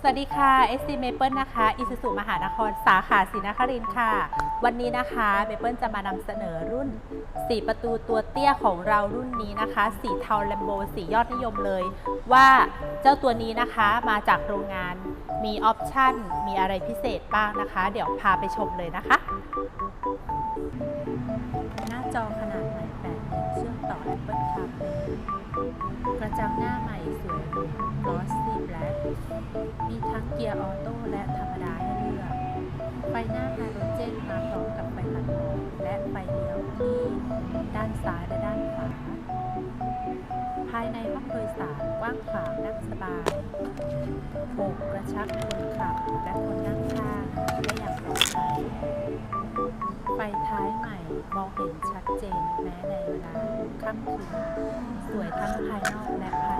สวัสดีค่ะ SC Maple นะคะอิสุสุมหานคร สาขาศรีนครินทร์ค่ะ วันนี้นะคะ Maple จะมานำเสนอรุ่น 4 ประตูตัวเตี้ยของเรารุ่นนี้นะคะ สีเทาแลมโบสียอดนิยมเลย ว่าเจ้าตัวนี้นะคะมาจากโรงงานมีออปชั่น มีอะไรพิเศษบ้างนะคะ เดี๋ยวพาไปชมเลยนะคะ หน้าจอขนาดใหม่8นิ้วเชื่อมต่อ Apple CarPlay กระจังหน้าใหม่สวยหรู Glossy Black มีทั้ง เกียร์ออโต้และธรรมดาให้เลือก ไฟหน้าไฮโดรเจนมาพร้อมกับไฟตัดหมอกและไฟเลี้ยวที่ด้านซ้ายและด้านขวา ภายในห้องโดยสารกว้างขวางนั่งสบายโบกกระชับคนขับและคนนั่งข้างได้อย่างปลอดภัยไฟท้ายใหม่มองเห็นชัดเจนแม้ในเวลาค่ำคืนสวยทั้งภายนอกและภายใน